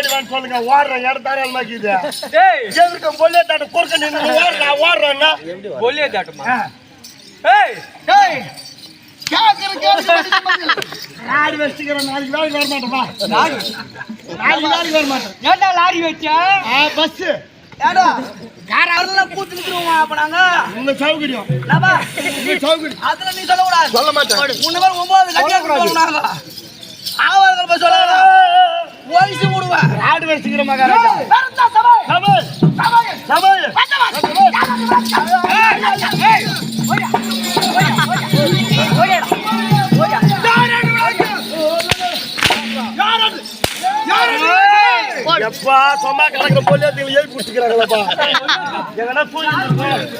ஓடிவான்னு சொல்லுங்க ஓடுற இடத்தார மாக்கிது டேய். எதுக்கு பொல்லே தாட்ட குறுக்க நின்னு ஓடுறா தாட்டுமா ஏய் ஆடி வச்சுக்கிறேன் நாளைக்கு வேலைக்கு வர மாட்டேப்பா நாளைக்கு வேலைக்கு வர மாட்டேன் ஏன்டா லாரி வச்சா? பஸ் ஏடா காரெல்லாம் கூத்து நிக்கிறோமா அப்ப நாங்க. உங்க சௌகரியம் நாம உங்க சௌகரியம் அதுல நீ சொல்ல கூடாது சொல்ல மாட்டேன் முன்ன மாதிரி ஒன்பது கட்டியா கொடுத்தாங்க ஆவார்கள் போய் சொல்ல வயசு விடுவேன் ஆடு வச்சுக்கிற மகாராஜா சபை சபை சபை எப்பா சும்மா கலக்கிற ஏறி எங்கன்னா தூங்கி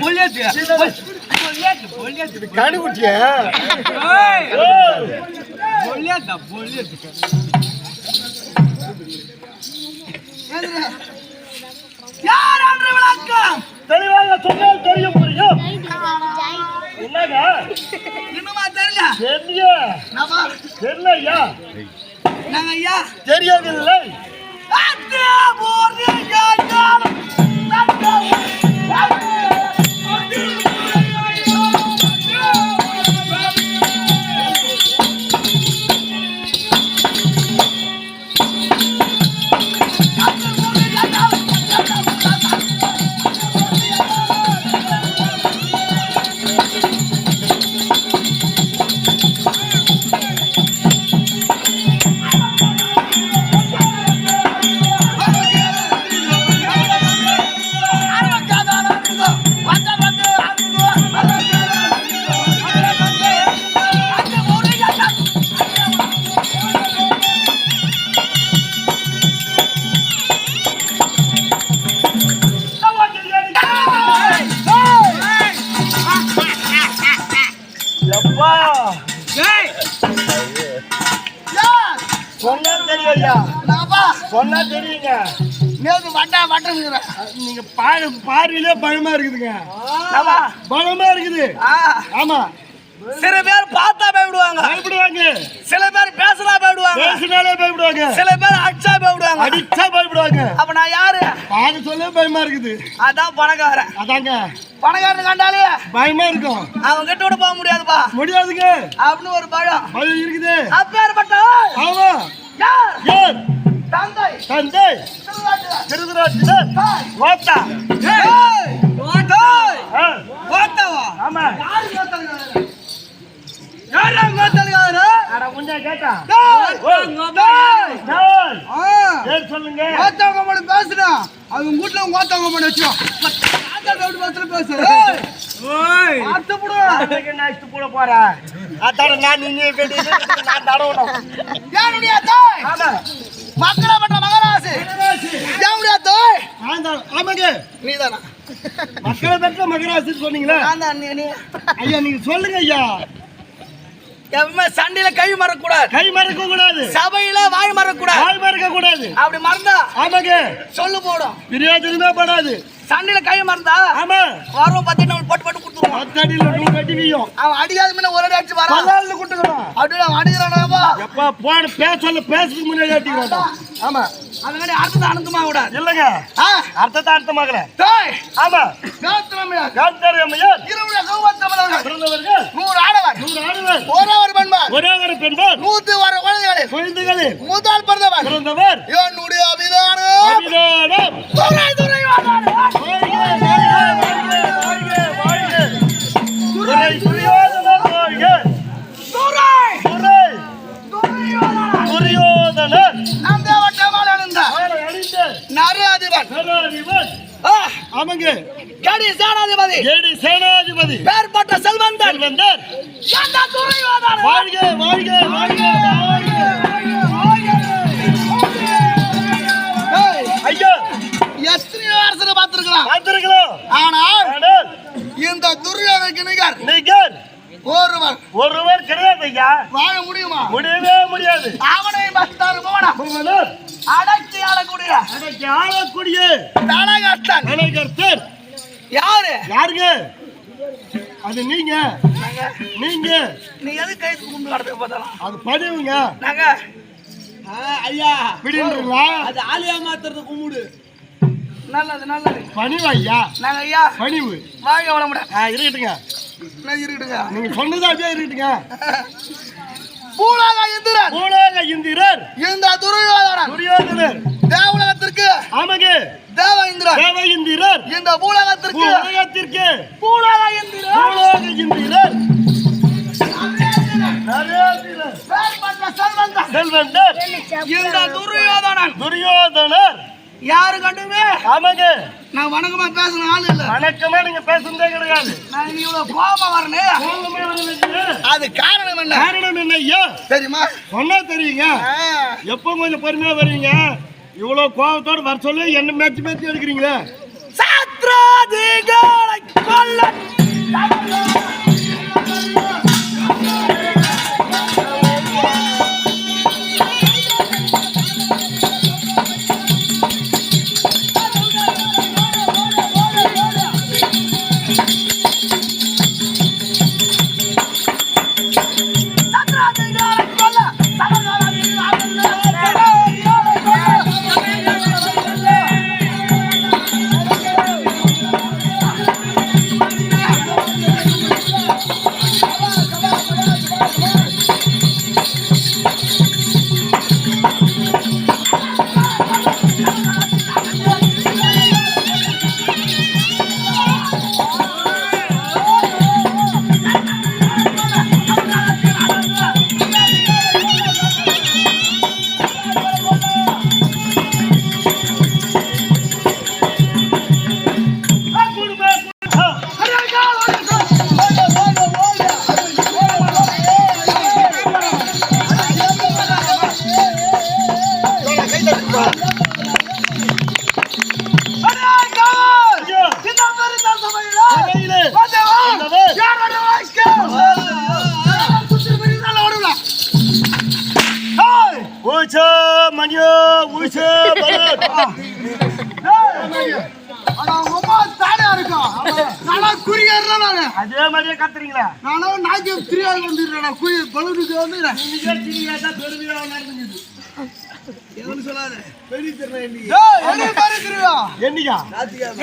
போலியாச்சு கண்டுபிடிச்சிய ஏய் போலியாச்சா போலியாச்சு யார் அன்று விளக்கம் தெளிவாக சொன்னால் தெரியும் புரியும். என்னங்க? இன்னுமா தெரியல? தெரிய நாம தெரியலையா? நாங்க ஐயா தெரியவில்லை அத்தே போர்னி ஐயா சொன்னா தெரியுங்க. நேத்து வட்டா வட்டம்ங்கிற நீங்க பாரு பார்வையிலே பயமா இருக்குதுங்க. பயமா இருக்குது. ஆமா. சில பேர் பார்த்தா பயப்படுவாங்க. பயப்படுவாங்க. சில பேர் பேசினா பயப்படுவாங்க. பேசினாலே பயப்படுவாங்க. சில பேர் அடிச்சா பயப்படுவாங்க. அடிச்சா பயப்படுவாங்க. அப்ப நான் யாரு? பாரு சொல்ல பயமா இருக்குது. அதான் பணக்காரன். அதாங்க. பணக்காரன் கண்டாலே பயமா இருக்கும். அவன் கிட்ட விட போக முடியாதுப்பா. முடியாதுங்க. அப்படின்னு ஒரு பயம். பயம் இருக்குது. அப்பேற்பட்ட ஆமா. யார்? ஏன் தந்தை. தந்தை. ஓட்டாவா? ஆமா யாரு? கோத்தலுக்காரரு? யாரு அங்க கோத்தலுக்காரரு? அட கொஞ்சம் கேட்டா? பேர் சொல்லுங்க. கோத்தவங்க மட்டும் பேசுனா, அவங்க வீட்டுல கோத்தவங்க மட்டும் வச்சோ. தாத்தா வீட்டு பக்கத்துல பேசு. ஏய், ஓய். பார்த்து புடு. அதுக்கு next போட போறேன். அதான நான் நீங்க வெடி நான் தடவணும். யாருடைய தாய்? ஆமா. மக்களை பட்ட மகராசி. யாருடைய தாய்? ஆமாங்க. நீதானா? மக்களை பெற்ற மகராசி சொன்னீங்களே. ஐயா நீங்க சொல்லுங்க ஐயா எப்பவுமே சண்டையில கை மறக்கூடாது கை மறக்க கூடாது சபையில வாய் மறக்கூடாது வாய் மறக்க கூடாது அப்படி மறந்தா ஆமாங்க சொல்லு போடும் பிரியாதுமே படாது சண்டையில கை மறந்தா ஆமா வரும் பத்தி நம்ம பட்டு பத்தடியில நூறு அடி வீயும். அவன் அடிக்காத முன்ன ஒரு அடி அடிச்சு வரான் பல்லாண்டு குட்டுக்கணும் அப்படியே அவன் அடிக்கிறானாப்பா எப்பா போன பேச சொல்ல பேசுறதுக்கு முன்னாடி அடிக்கிறான் ஆமா. அது மாதிரி அர்த்தத்தை அனந்தமா விடாது இல்லங்க. அர்த்தத்தை அர்த்தமாகல டேய், ஆமா. காத்திரமையா, காந்தாரி அம்மையார். இருவுடைய சௌவத்தமிழர்கள், பிறந்தவர்கள். நூறு ஆடவர். நூறு ஆடுவர். ஒரே ஒரு பெண்மார். ஒரே ஒரு பெண்பார் நூத்தி ஒரு குழந்தைகளில் குழந்தைகளில் முதல் பிறந்தவர். பிறந்தவர். என்னுடைய அபிதானம். அபிதானம். துறை துறை வாழாடு. அழித்த நறு அதிபன் சதாதிபன். ஆ, ஆமாங்க கடி சேனாதிபதி. ஏடி சேனாதிபதி. பேர்பட்ட செல்வந்தன். செல்வந்தர். எந்த வாழாடு. வாழ்க வாழ்க வாழ்க ஐயா. எத்தனையோ அரசரை பார்த்திருக்கலாம். பார்த்திருக்கலாம். ஆனால் இந்த துரியோதனுக்கு நிகர். நீங்கள் ஒருவர். ஒருவர் கிடையாது ஐயா. வாழ முடியுமா? முடியவே முடியாது. அவனை மஸ்தார் போன. அடக்கி ஆளக்கூடிய. அன்னைக்கு ஆளக்கூடிய. தனகஸ்தன் அனைகர்த்தர் யாரு? யாருங்க? அது நீங்க. நீங்க. நீ எது கை கும்பிட்டு பார்த்தாலும்? அது படிவுங்க நாங்க ஐயா. பிடின்றீங்களா அது ஆலியா மாத்துறது கும்பிடு. நல்லது நல்லது. பணிவு ஐயா. நாங்க ஐயா பணிவு. வாங்க வளமுட ஆ இருக்கட்டுங்க. நான் இருக்கட்டுங்க? நீங்க சொன்னது அப்படியே இருக்கட்டுங்க. பூலாக இந்திரன். பூலோக இந்திரர். இந்த துரியோதனன். துரியோதனர். தேவலகத்திற்கு. ஆமாங்க. தேவ இந்திரன். தேவ இந்திரர். இந்த பூலகத்திற்கு. உலகத்திற்கு பூலாக இந்திரன். பூலோக இந்திரர். செல்வந்தர். இந்த துரியோதனன். துரியோதனர். யாரு கண்டுமே? ஆமாங்க. நான் வணக்கமா பேசுன ஆள் இல்ல. வணக்கமா நீங்க பேசுறதே கிடையாது. நான் இவ்வளவு கோபமா வரணும். அது காரணம் என்ன? காரணம் என்ன ஐயா? தெரியுமா? சொன்னா தெரியுங்க. எப்போ கொஞ்சம் பொறுமையா வருவீங்க? இவ்வளவு கோபத்தோட வர சொல்லி என்ன மேட்ச் மேட்ச் எடுக்கிறீங்களே? அதே மாதிரியே கத்துறீங்களா? நானும் நாய்க்கு தெரியாது வந்துடுறேன் குறி பலூனுக்கு வந்து இன்னைக்கே தெரியாதா பெருமையா நடந்துக்குது எதுவும் சொல்லாத. பெரிய திருநா என்னைக்கா?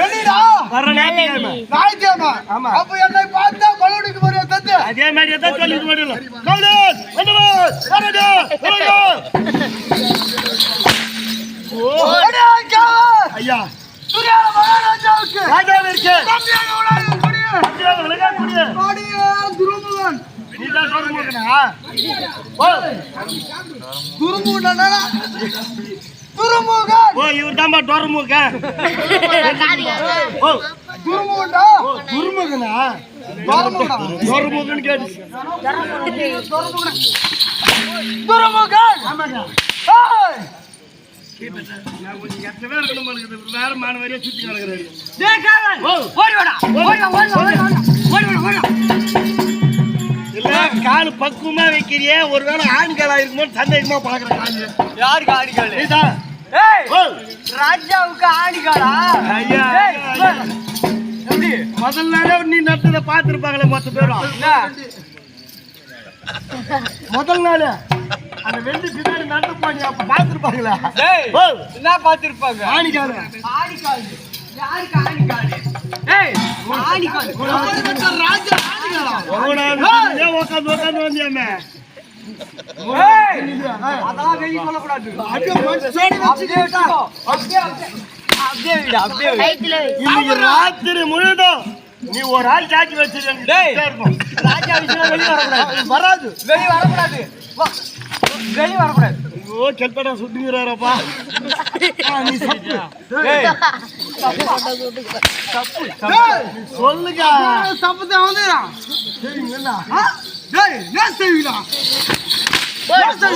என்னடா வர ஞாயிற்றுக்கிழமை. ஞாயிற்றுக்கிழமை. ஆமா. அப்ப என்னை பார்த்தா பலூனுக்கு வரைய தந்து அதே கேவல்! ஐயா. துரியாத மகாராஜாவுக்கு ராஜாவிற்கு துருமுகன் துருமுகன் துருமுகன் ஓ. இவர் தான்பா டொரமுக ஓ. துருமுகன்டா துருமுகனா டொரமுகன்னு கேட்டு. துருமுகன் ஆமாங்க ஏய்! நான் கொஞ்சம் எத்தனை இருக்கணும் இருக்குது. வேற மாணவரே சுத்தி கிடக்குறாரு ஓடி வாடா, ஓடி ஓடி ஓடி ஓடி. இல்ல கால் பக்குவமா வைக்கிறியே ஒருவேளை ஆண்களா இருக்குமோ சந்தேகமா பாக்குற காலு யாருக்கு ஆடிக்காளு? நீதான் ராஜாவுக்கு ஆடிக்காளா? ஐயா. எப்படி? முதல் நாளே நீ நட்டதை பார்த்துருப்பாங்களே மொத்த பேரும்? முதல் நாள் அந்த வெள்ளி பின்னாடி நடந்து போனி அப்ப ஓ என்ன பார்த்திருப்பாங்க? ஆணிக்காரு ஆடிக்காளு. யாருக்கு ஆடிக்காளு? ஏய். அப்படிப்பட்ட ராஜா? ஏன் உட்காந்து உட்காந்து வந்தியாமே ஏய், அதெல்லாம் வெளிய சொல்லக்கூடாது. அப்படியே. இன்னைக்கு ராத்திரி முழுதும் நீ ஒரு ஆள் சாட்சி வச்சிருக்க டேய். இருக்கும் ராஜா விஷயம் வெளிய வரக்கூடாது. வராது வெளிய வரக்கூடாது. வெளிய வரக்கூடாது. ஐயோ கெட்டடா சுட்டுங்கிறாரப்பா நீ சொல்லு. ஏய், சொல்லுங்க தப்புதான் வந்துடுறான். சரிங்களா ஆ? டேய், என்ன செய்வீங்களா?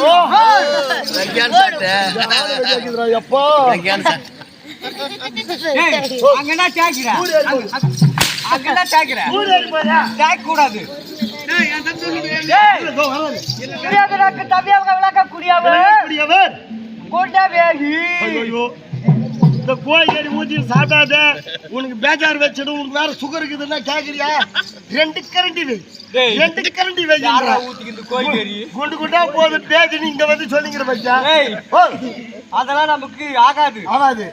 ஓ. எப்போ ஏய், அங்க என்ன தேய்க்கிற? அங்க- அங்க- அங்க என்ன தேய்க்கிற? ஊர் அடிப்பாரா தேய்க்க கூடாது. இந்த கோழிக்கறி ஊத்தி சாப்பிடாத உனக்கு பேஜார் வச்சிடும் உனக்கு வேற சுகர் இருக்குதுன்னா கேக்குறியா ரெண்டு கரண்டி வை. ரெண்டு கரண்டி வை குண்டு குண்டா போது பேஜ் நீங்க வந்து சொல்லிக்கிற பச்சா அதெல்லாம் நமக்கு ஆகாது. ஆகாது.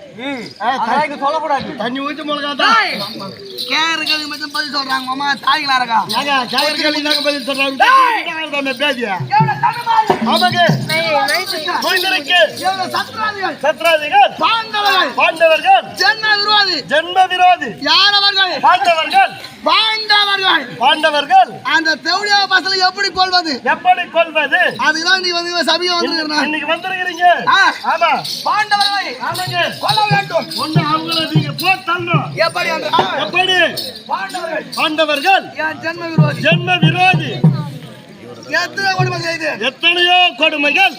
அதெல்லாம் சொல்லக்கூடாது. தண்ணி ஊத்தி மிளகா தான். கேரக்கள் மட்டும் பதில் சொல்றாங்க மாமா. தாய்களா இருக்கா? ஏங்க கேக்குற கேள்வி நாங்க பதில் சொல்றாங்க. பேஜியா ஆமாங்க. கோயிந்தருக்கு சத்ராதிகள். சத்ராதிகள் பாண்டவர்கள். பாண்டவர்கள் ஜென்ம விரோதி. ஜென்ம விரோதி யாரவர்கள் பாண்டவர்கள் பாண்டவர்கள் பாண்டவர்கள் அந்த தெவுடியா பசங்களை எப்படி கொள்வது? எப்படி கொள்வது? அதுதான் நீ வந்து சபையை வந்து இன்னைக்கு வந்திருக்கிறீங்க. ஆமா. பாண்டவர்களை கொல்ல வேண்டும். ஒண்ணு அவங்கள நீங்க போட்டணும் எப்படி எப்படி? பாண்டவர்கள் பாண்டவர்கள் என் ஜென்ம விரோதி? ஜென்ம விரோதி. எத்தனையோ கொடுமைகள்.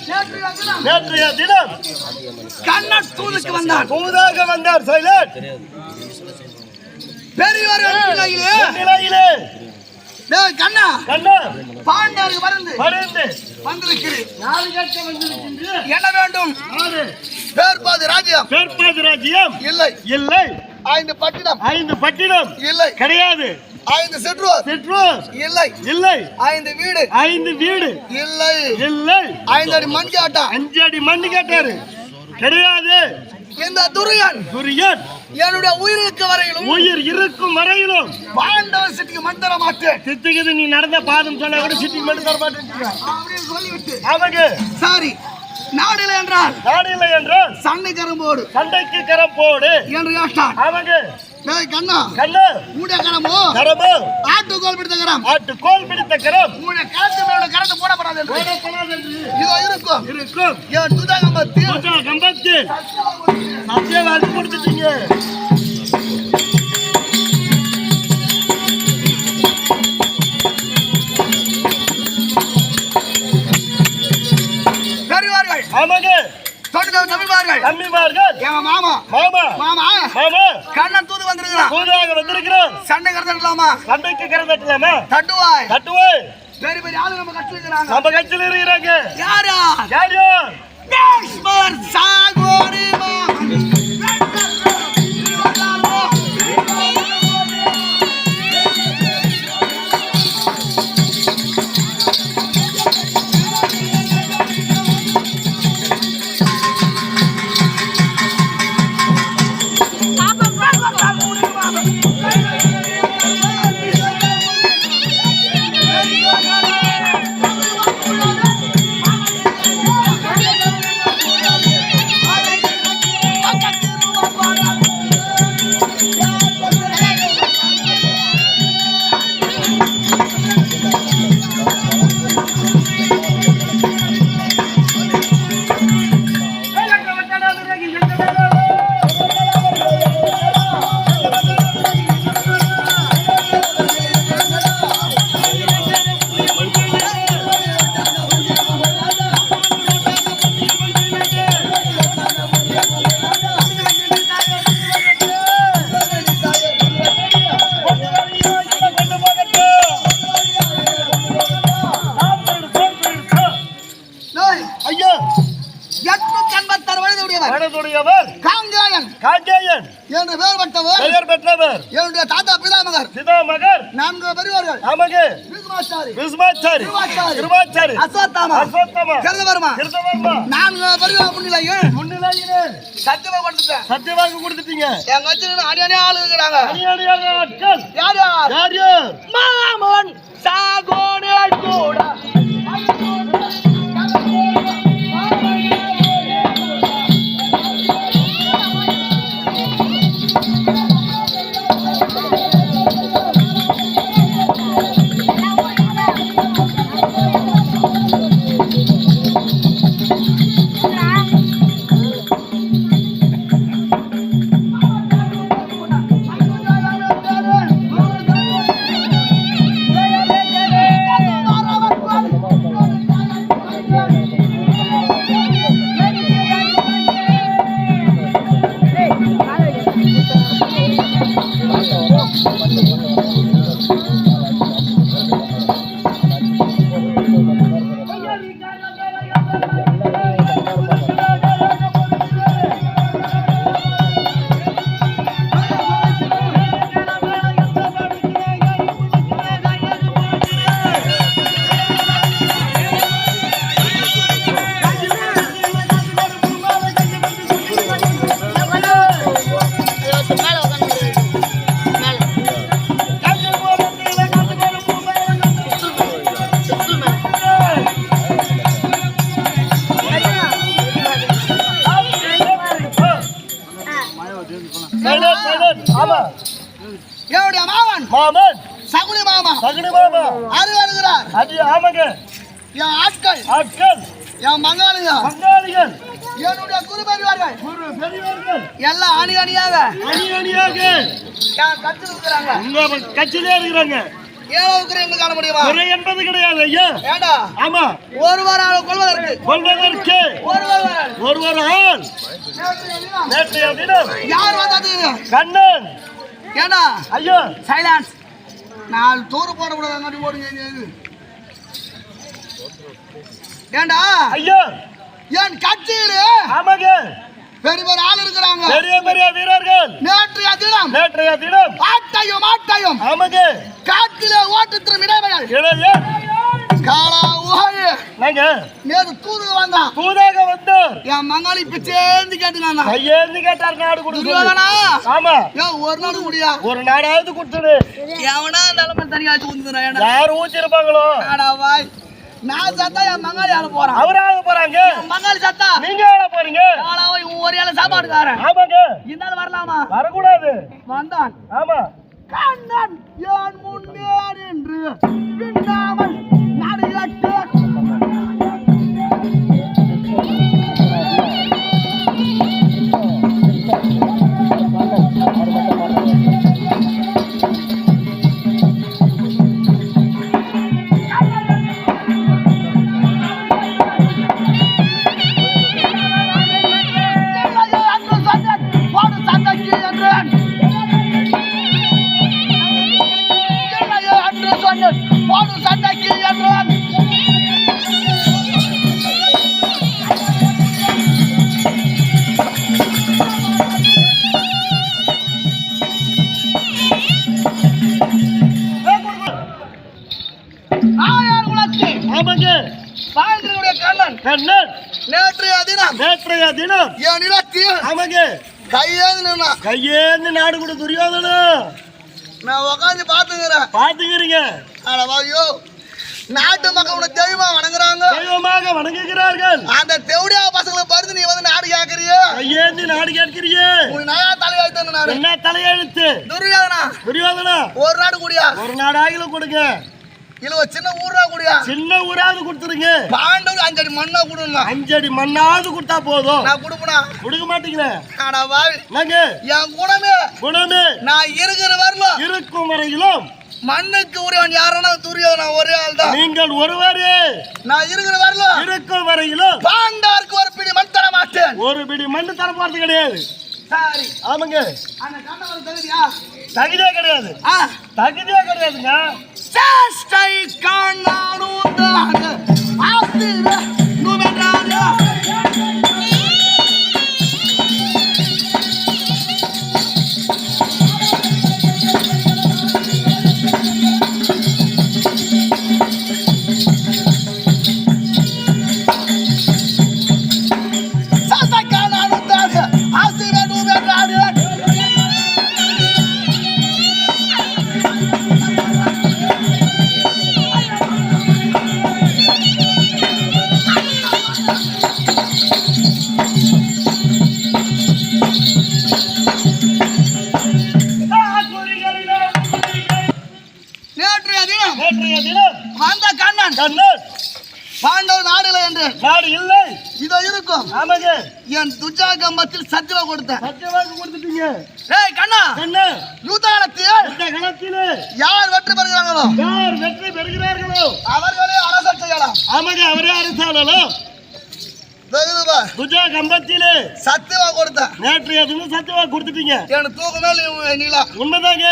நேற்றைய தினம். கண்ணன் தூதுக்கு வந்தான். புதிதாக வந்தார் சைலட் டேய் கண்ணா. கண்ணா. பாண்டவருக்கு மருந்து. பறந்து வந்திருக்கிறேன். நாலு கேட்க என்ன வேண்டும்? பேர்பாது ராஜ்யம் பேர்பாது ராஜ்யம் இல்லை. இல்லை. ஐந்து பட்டினம். ஐந்து பட்டினம்? இல்லை. கிடையாது. ஐந்து சிற்றூர். சிற்றூர்? இல்லை. இல்லை. ஐந்து வீடு. ஐந்து வீடு. இல்லை. இல்லை. ஐந்து அடி மஞ்ச ஆட்டா அஞ்சு அடி மண்ணு கேட்டாரு. கிடையாது. இந்த துரியன்? துரியன். என்னுடைய உயிருக்கு வரையிலும் உயிர் இருக்கும் வரையிலும். பாண்டவர் சிட்டிக்கு மந்திர மாட்டேன் சித்திக்குது நீ நடந்த பாதம் சொன்னா கூட சித்திக்கு மட்டும் தர மாட்டேன் அப்படின்னு சொல்லிவிட்டு அவங்க. சாரி. நாடில் என்றால் நாடில்லை என்றால் சண்டை கரம்போடு சண்டைக்கு கரம் போடு. என்று கேட்டான் அவங்க கண்ணா. கண்ணு. உடைய கரமோ கரமோ. ஆட்டு கோல் பிடித்த கரம். ஆட்டு கோல் பிடித்த கரம். உடைய கரத்து மேல கரத்து போடப்படாது என்று. போடப்படாதென்று இதோ இருக்கும். இருக்கும். என் துதாகமத்தில். பூஜா கம்பத்து சத்தியவாதி கொடுத்துட்டீங்க தம்பிமார்கள். என் மாமா. மாமா. மாமா. மாமா. கண்ணன் தூது வந்திருக்கிறான். பூஜாக வந்திருக்கிறோம் சண்டை கருத்தலாமா சண்டைக்கு கரம் தட்டலாமா? தட்டுவாய். தட்டுவே பெரிய பெரிய ஆளு நம்ம கட்டு இருக்கிறாங்க. நம்ம கட்சியில் இருக்கிறாங்க. யாரா யார்? சாகோரி மகன் பெற்றவர் என்னுடைய தாத்தா பிதாமகர். பிதாமகர் நான்கு பெரியவர்கள் நமக்கு விஸ்மாச்சாரி கிருபாச்சாரி அஸ்வத்தாமா. அஸ்வத்தமா. கிருதவர்மா. கிருதவர்மா. நான்கு பெரியவர் முன்னிலையில். முன்னிலையிலே. சத்தியமா கொடுத்துட்டேன். சத்தியவாக்கு கொடுத்துட்டீங்க. எங்க வச்சு அடி அடி ஆளு இருக்கிறாங்க. அணியணியாக ஆட்கள். யார் யார்? யார் மாமன் சாகோனே குரு பெரியவர்கள். எல்லாம் அணி அணியாக அணி அணியாக என் கட்சி இருக்கிறாங்க? உங்க கட்சியிலே இருக்கிறாங்க. ஏழவுக்கு காண முடியுமா? குறை என்பது கிடையாது ஐயா. ஏண்டா? ஆமா. ஒருவர் ஆள் கொள்வதற்கு. கொள்வதற்கு. ஒருவர். ஒருவர் ஆள் நேற்றைய தினம் நேற்றைய தினம் யார் வந்தது கண்ணன். ஏண்டா? ஐயா. சைலன்ஸ் நாலு தூர போடக்கூடாது ஓடுங்க. ஏண்டா? ஐயா. என் கட்சியிலே ஆமாங்க. பெரிய பெரிய ஆள் இருக்கிறாங்க. பெரிய பெரிய வீரர்கள். நேற்றைய தினம் நேற்றைய தினம் ஆட்டையும் ஆட்டையும் ஆமாங்க காட்டிலே ஓட்டு திரும் இடைவெளிகள் கிடையாது காலா ஊஹாயே நாங்க நேற்று தூது வந்தான். தூதாக வந்து என் மங்காளி பிச்சேந்து கேட்டுனான்? கையேந்து கேட்டார் நாடு ஆமா. ஏன் ஒரு நாடு முடியா ஒரு நாடாவது கொடுத்துடு எவனா தலைமை தனியாச்சு ஏன்டா யார் ஊத்திருப்பாங்களோ? ஆடா வாய். நான் சத்தா என் மங்காளி ஆள போறான் அவராக போறாங்க? மங்காளி சத்தா. நீங்க எவ்வளவு போறீங்க? ஆளாவை இவன் ஒரு ஏழை சாப்பாடுக்காரன் ஆமாங்க. இருந்தாலும் வரலாமா? வரக்கூடாது. வந்தான். ஆமா. கண்ணன் ஏன் முன்னே நின்று பின்னாமல் நடிகட்டு. கையேந்து நாடு கொடு துரியோதனா. நான் உக்காந்து பாத்துக்கிறேன். பாத்துக்கிறீங்க. ஐயோ நாட்டு மக்கள் உன்னை தெய்வமா வணங்குறாங்க. தெய்வமாக வணங்குகிறார்கள். அந்த தெவுடியா பசங்களை பருத்து நீ வந்து நாடு கேக்குறிய கையேந்தி நாடு கேட்கிறீங்க உன் நயா நாடு என்ன தலையெழுத்து? துரியோதனா. துரியோதனா. ஒரு நாடு கூடியா. ஒரு நாடாகிலும் கொடுங்க. இல்ல சின்ன ஊர்னா கூடியா? சின்ன ஊராவது கொடுத்துருங்க. பாண்டவர் அஞ்சடி மண்ணா கொடுங்க அஞ்சடி மண்ணாவது கொடுத்தா போதும். நான் கொடுப்பனா? கொடுக்க மாட்டீங்களே? ஆனா வாவி. நாங்க என் குணமே. குணமே. நான் இருக்கிற வரலும் இருக்கும் வரையிலும் மண்ணுக்கு உரியவன் யாருன்னா துரியோதனா ஒரே ஆள் தான். நீங்கள் ஒருவரே. நான் இருக்கிற வரலும் இருக்கும் வரையிலும் பாண்டாருக்கு ஒரு பிடி மண் தர மாட்டேன். ஒரு பிடி மண்ணு தர போறது கிடையாது. சரி. ஆமாங்க. அந்த தகுதியா கிடையாது. ஆ. தகுதியே கிடையாதுங்க. சேஷ்டை காணாடுந்தாக ஆத்திர நுமென்றாக ஆமாங்க என் துஜா கம்பத்தில் சத்திர கொடுத்தேன். சத்தியவாக்கு கொடுத்துட்டீங்க. ஏய் கண்ணா! காலத்தில் இந்த காலத்திலே யார் வெற்றி பெறுகிறாங்களோ யார் வெற்றி பெறுகிறார்களோ? அவர்களே அரசர் செய்யலாம். ஆமாங்க அவரே அரசாணலும் வெகுதுபா துஜா கம்பத்திலே சத்தியவா கொடுத்தேன். நேற்றைய தினம் சத்தியவா கொடுத்துட்டீங்க. எனக்கு தூக்கமே உண்மைதாங்க.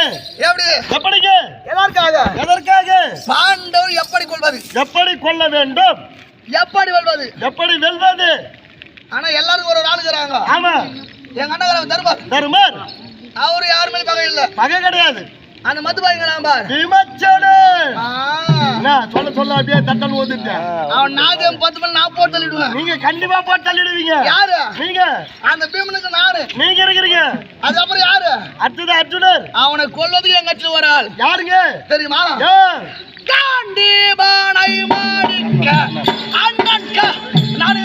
எப்படி? எப்படிங்க? எதற்காக? எதற்காக? பாண்டவர் எப்படி கொள்வது? எப்படி கொள்ள வேண்டும்? எப்படி வெல்வது? எப்படி வெல்வது? ஆனா எல்லாருக்கும் ஒரு ஒரு ஆளுங்கிறாங்க ஆமா. எங்க அண்ணன் தர்பார் தருமர். அவரு யாருமே பகை இல்ல. பகை கிடையாது. அந்த மத்து பாய்ங்கிறான் பார். விமர்சனு ஆ, என்ன சொல்ல சொல்ல அப்படியே தட்டல் ஓதிட்டேன் அவன் நாகம் பத்து மணி நான் போட்டு தள்ளிடுவேன். நீங்க கண்டிப்பா போட்டு தள்ளிடுவீங்க. யாரு? நீங்க. அந்த பீமனுக்கு நானு. நீங்க இருக்கிறீங்க. அதுக்கப்புறம் யாரு? அடுத்தது அர்ஜுனர். அவனை கொல்வதுக்கு எங்க கட்சியில் ஒரு ஆள். யாருங்க? தெரியுமா? யார் காண்டிபானை மாடிக்க அண்ணன்க. நான்